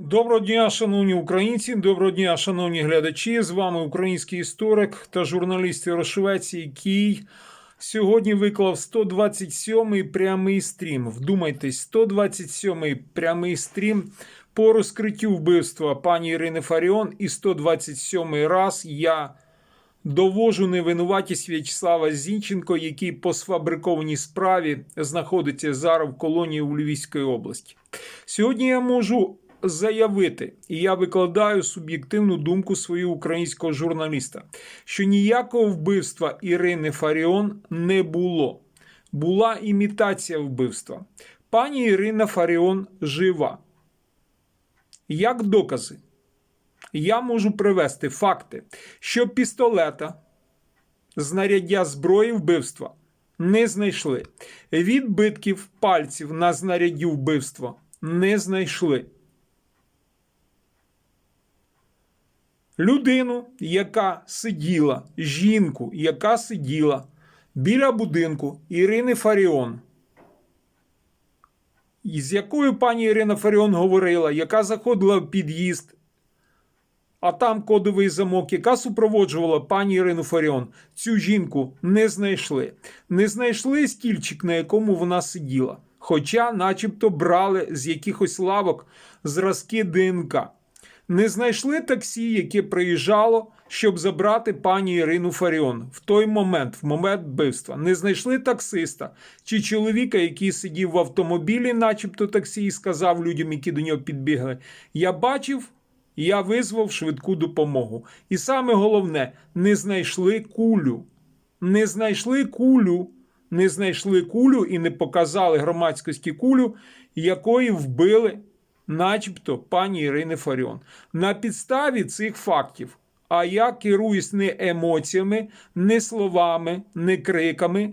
Доброго дня, шановні українці, доброго дня, шановні глядачі. З вами український історик та журналіст Ярошевець, який сьогодні виклав 127-й прямий стрім. Вдумайтесь, 127-й прямий стрім по розкриттю вбивства пані Ірини Фаріон. І 127-й раз я довожу невинуватість В'ячеслава Зінченко, який по сфабрикованій справі знаходиться зараз в колонії у Львівській області. Сьогодні я можу заявити, і я викладаю суб'єктивну думку свого українського журналіста, що ніякого вбивства Ірини Фаріон не було. Була імітація вбивства. Пані Ірина Фаріон жива. Як докази? Я можу привести факти, що пістолета, знаряддя зброї вбивства не знайшли. Відбитків пальців на знарядді вбивства не знайшли. Людину, яка сиділа, жінку, яка сиділа біля будинку Ірини Фаріон, з якою пані Ірина Фаріон говорила, яка заходила в під'їзд, а там кодовий замок, яка супроводжувала пані Ірину Фаріон, цю жінку не знайшли. Не знайшли стільчик, на якому вона сиділа. Хоча, начебто, брали з якихось лавок зразки ДНК. Не знайшли таксі, яке приїжджало, щоб забрати пані Ірину Фаріон в той момент, в момент вбивства. Не знайшли таксиста чи чоловіка, який сидів в автомобілі, начебто таксі, і сказав людям, які до нього підбігли. Я бачив, я визвав швидку допомогу. І саме головне, не знайшли кулю. Не знайшли кулю. Не знайшли кулю і не показали громадськості кулю, якої вбили начебто пані Ірини Фаріон. На підставі цих фактів, а я керуюсь не емоціями, не словами, не криками,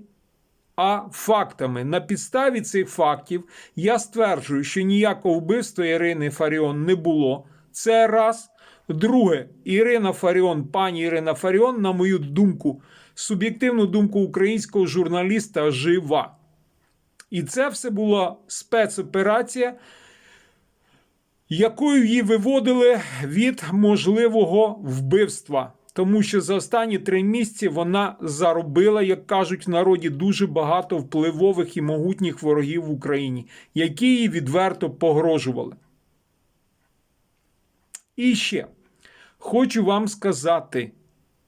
а фактами. На підставі цих фактів я стверджую, що ніякого вбивства Ірини Фаріон не було. Це раз. Друге, Ірина Фаріон, пані Ірина Фаріон, на мою думку, суб'єктивну думку українського журналіста, жива. І це все була спецоперація якою її виводили від можливого вбивства. Тому що за останні три місяці вона заробила, як кажуть в народі, дуже багато впливових і могутніх ворогів в Україні, які їй відверто погрожували. І ще хочу вам сказати: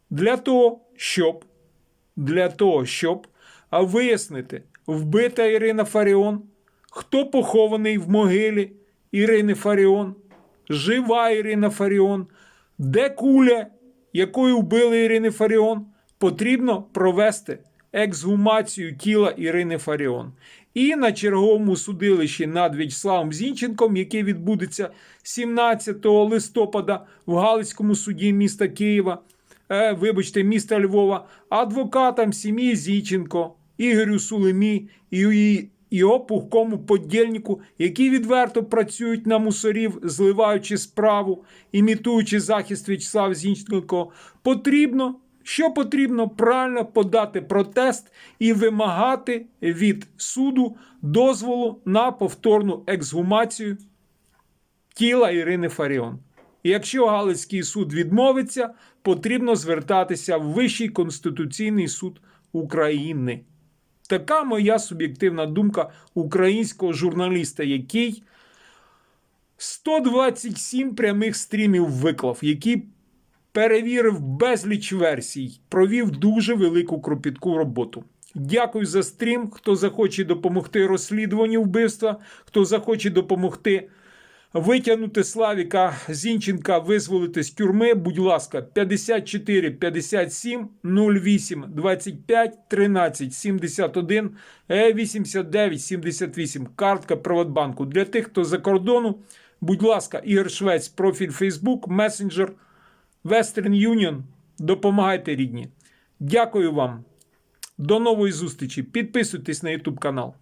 для того, щоб для того, щоб вияснити, вбита Ірина Фаріон, хто похований в могилі. Ірини Фаріон, жива Ірина Фаріон, де куля, якою вбили Ірини Фаріон, потрібно провести ексгумацію тіла Ірини Фаріон. І на черговому судилищі над В'ячеславом Зінченком, яке відбудеться 17 листопада в Галицькому суді міста Києва, е, вибачте, міста Львова, адвокатам сім'ї Зінченко, Ігорю Сулемі і його пухкому подільнику, які відверто працюють на мусорів, зливаючи справу, імітуючи захист В'ячеслава Зінченко, потрібно. Що потрібно правильно подати протест і вимагати від суду дозволу на повторну ексгумацію тіла Ірини Фаріон. І якщо Галицький суд відмовиться, потрібно звертатися в Вищий конституційний суд України. Така моя суб'єктивна думка українського журналіста, який 127 прямих стрімів виклав, який перевірив безліч версій, провів дуже велику кропітку роботу. Дякую за стрім. Хто захоче допомогти розслідуванню вбивства, хто захоче допомогти витягнути Славіка Зінченка, визволити з тюрми, будь ласка, 54 57 08 25 13 71 89 78. Картка Приватбанку. Для тих, хто за кордону, будь ласка, Ігор Швець, профіль Facebook, месенджер, Western Union. Допомагайте рідні. Дякую вам. До нової зустрічі. Підписуйтесь на YouTube канал.